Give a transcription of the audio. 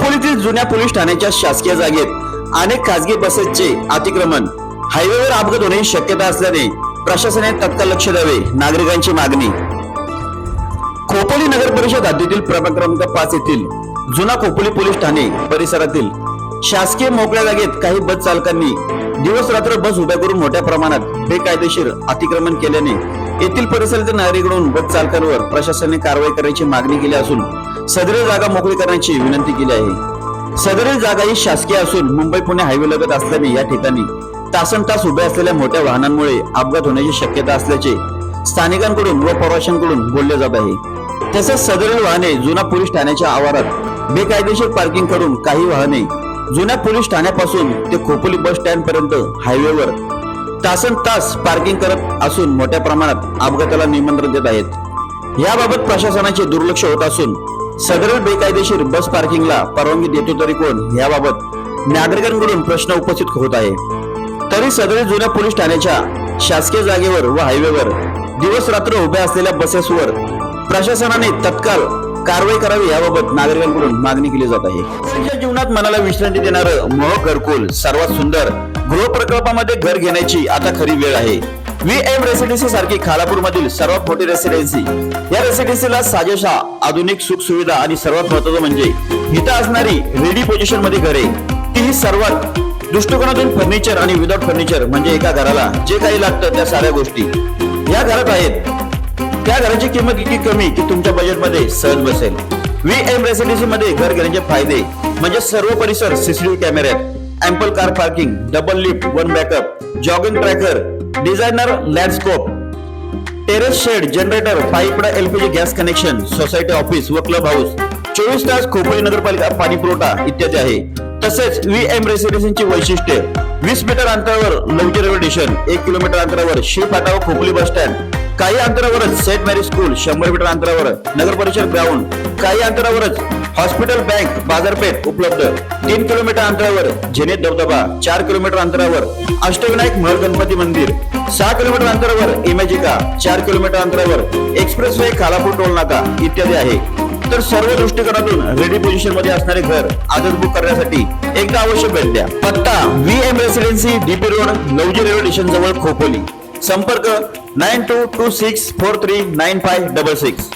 खोपोलीतील जुन्या पोलीस ठाण्याच्या शासकीय जागेत अनेक खासगी बसेसचे अतिक्रमण. हायवेवर अपघात होण्याची शक्यता असल्याने प्रशासनाने तत्काळ लक्ष द्यावे नागरिकांची मागणी. खोपोली नगर परिषद हद्दीतील प्रभाग क्रमांक पाच येथील जुना खोपोली पोलीस ठाणे परिसरातील शासकीय मोकळ्या जागेत काही बस चालकांनी दिवस रात्र बस उभ्या करून मोठ्या प्रमाणात बेकायदेशीर अतिक्रमण केल्याने येथील परिसरातील नागरिकांकडून बस चालकांवर प्रशासनाने कारवाई करण्याची मागणी केली असून सदरील जागा मोकळी करण्याची विनंती केली आहे. सदरील जागा ही शासकीय असून मुंबई पुणे हायवे लगत असल्याने या ठिकाणी तासन तास उभ्या असलेल्या मोठ्या वाहनांमुळे अपघात होण्याची शक्यता असल्याचे स्थानिकांकडून व प्रवाशांकडून बोलले जात आहे. तसेच सदरील वाहने जुना पोलीस ठाण्याच्या आवारात बेकायदेशीर पार्किंग करून काही वाहने जुन्या पोलीस ठाण्यापासून ते खोपोली बस स्टँड पर्यंत हायवेवर तासन तास पार्किंग करत असून मोठ्या प्रमाणात अपघाताला निमंत्रण देत आहेत. याबाबत प्रशासनाचे दुर्लक्ष होत असून सदर बेकायदेशीर बस पार्किंगला परवानगी देतो तरी कोण? याबाबत नागरिकांकडून प्रश्न उपस्थित होत आहे. तरी सदरी जुन्या पोलीस ठाण्याच्या शासकीय जागेवर व हायवेवर दिवस रात्र उभ्या असलेल्या बसेसवर प्रशासनाने तत्काळ कारवाई करावी याबाबत नागरिकांकडून मागणी केली जात आहे. त्यांच्या जीवनात मनाला विश्रांती देणारं मोह घरकुल सर्वात सुंदर गृह प्रकल्पामध्ये घर घेण्याची आता खरी वेळ आहे. व्ही एम रेसिडेन्सी सारखी खालापूर मधील सर्वात मोठी रेसिडेन्सी या रेसिडेन्सीला साजेशा आधुनिक सुख सुविधा आणि सर्वात महत्वाचं म्हणजे इथं असणारी रेडी पोझिशनमध्ये घरे. तीही सर्वात दृष्टिकोनातून फर्निचर आणि विदाउट फर्निचर म्हणजे एका घराला जे काही लागतं त्या साऱ्या गोष्टी. या घरात आहेत. त्या घराची किंमत इतकी कमी की तुमच्या बजेटमध्ये सहज बसेल. व्ही एम रेसिडेन्सी मध्ये घर घेण्याचे फायदे म्हणजे सर्व परिसर सीसीटीव्ही कॅमेऱ्यात ample car parking double lift one backup jogging tracker designer landscape terrace shed generator piped LPG gas connection society office व क्लब हाऊस चोवीस तास खोपोली नगरपालिका पाणी पुरवठा इत्यादी आहे. तसेच व्ही एम रेसिडेन्सीची वैशिष्ट्ये. वीस मीटर अंतरावर लवजी रेल्वे स्टेशन एक किलोमीटर अंतरावर शिवफाटा व खोपोली बस स्टँड काही अंतरावरच सेंट मॅरी स्कूल शंभर मीटर अंतरावर नगर परिषद ग्राउंड काही अंतरावरच हॉस्पिटल बँक बाजारपेठ उपलब्ध. तीन किलोमीटर अंतरावर झेने धबधबा चार किलोमीटर अंतरावर अष्टविनायक महल गणपती मंदिर. सहा किलोमीटर अंतरावर इमॅजिका चार किलोमीटर अंतरावर एक्सप्रेस वे खालापूर टोल नाका इत्यादी आहे. तर सर्व दृष्टिकोनातून रेडी पोझिशनमध्ये असणारे घर आजच बुक करण्यासाठी एकदा अवश्य भेट द्या. पत्ता V M residency DP road Navji railway station जवळ खोपोली. संपर्क nine two two six four three nine five double six.